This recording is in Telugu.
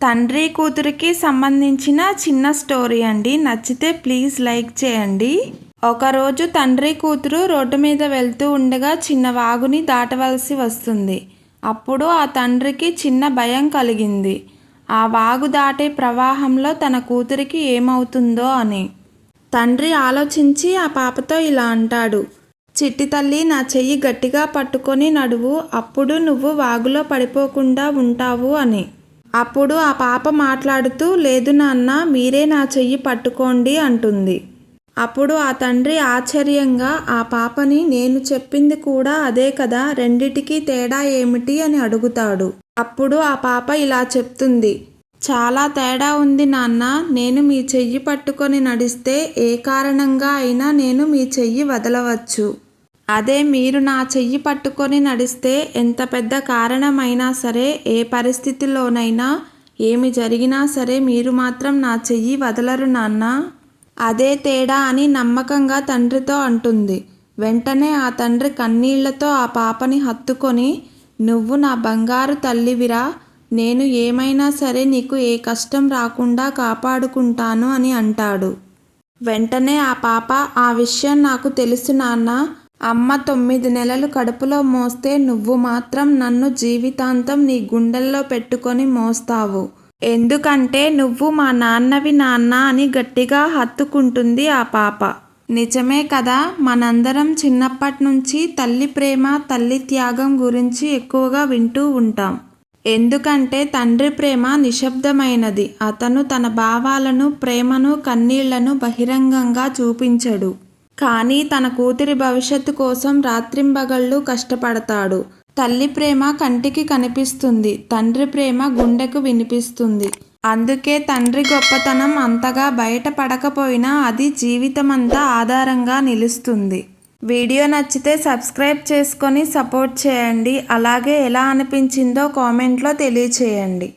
తండ్రి కూతురికి సంబంధించిన చిన్న స్టోరీ అండి. నచ్చితే ప్లీజ్ లైక్ చేయండి. ఒకరోజు తండ్రి కూతురు రోడ్డు మీద వెళ్తూ ఉండగా చిన్న వాగుని దాటవలసి వస్తుంది. అప్పుడు ఆ తండ్రికి చిన్న భయం కలిగింది. ఆ వాగు దాటే ప్రవాహంలో తన కూతురికి ఏమవుతుందో అని. తండ్రి ఆలోచించి ఆ పాపతో ఇలా అంటాడు. చిట్టి తల్లి నా చెయ్యి గట్టిగా పట్టుకొని నడువు. అప్పుడు నువ్వు వాగులో పడిపోకుండా ఉంటావు అని. అప్పుడు ఆ పాప మాట్లాడుతూ లేదు నాన్న మీరే నా చెయ్యి పట్టుకోండి అంటుంది. అప్పుడు ఆ తండ్రి ఆశ్చర్యంగా ఆ పాపని నేను చెప్పింది కూడా అదే కదా రెండిటికీ తేడా ఏమిటి? అని అడుగుతాడు. అప్పుడు ఆ పాప ఇలా చెప్తుంది. చాలా తేడా ఉంది నాన్న నేను మీ చెయ్యి పట్టుకొని నడిస్తే ఏ కారణంగా అయినా నేను మీ చెయ్యి వదలవచ్చు. అదే మీరు నా చెయ్యి పట్టుకొని నడిస్తే ఎంత పెద్ద కారణమైనా సరే ఏ పరిస్థితిలోనైనా ఏమి జరిగినా సరే మీరు మాత్రం నా చెయ్యి వదలరు నాన్న. అదే తేడా అని నమ్మకంగా తండ్రితో అంటుంది. వెంటనే ఆ తండ్రి కన్నీళ్ళతో ఆ పాపని హత్తుకొని నువ్వు నా బంగారు తల్లివిరా నేను ఏమైనా సరే నీకు ఏ కష్టం రాకుండా కాపాడుకుంటాను అని అంటాడు. వెంటనే ఆ పాప ఆ విషయం నాకు తెలుసు నాన్న అమ్మ తొమ్మిది నెలలు కడుపులో మోస్తే నువ్వు మాత్రం నన్ను జీవితాంతం నీ గుండెల్లో పెట్టుకొని మోస్తావు. ఎందుకంటే నువ్వు మా నాన్నవి నాన్న అని గట్టిగా హత్తుకుంటుంది ఆ పాప. నిజమే కదా మనందరం చిన్నప్పటి నుంచి తల్లి ప్రేమ తల్లి త్యాగం గురించి ఎక్కువగా వింటూ ఉంటాం. ఎందుకంటే తండ్రి ప్రేమ నిశ్శబ్దమైనది. అతను తన భావాలను ప్రేమను కన్నీళ్ళను బహిరంగంగా చూపించడు. కానీ తన కూతురి భవిష్యత్తు కోసం రాత్రింబగళ్ళు కష్టపడతాడు. తల్లి ప్రేమ కంటికి కనిపిస్తుంది. తండ్రి ప్రేమ గుండెకు వినిపిస్తుంది. అందుకే తండ్రి గొప్పతనం అంతగా బయటపడకపోయినా అది జీవితమంతా ఆధారంగా నిలుస్తుంది. వీడియో నచ్చితే సబ్స్క్రైబ్ చేసుకొని సపోర్ట్ చేయండి. అలాగే ఎలా అనిపించిందో కామెంట్లో తెలియచేయండి.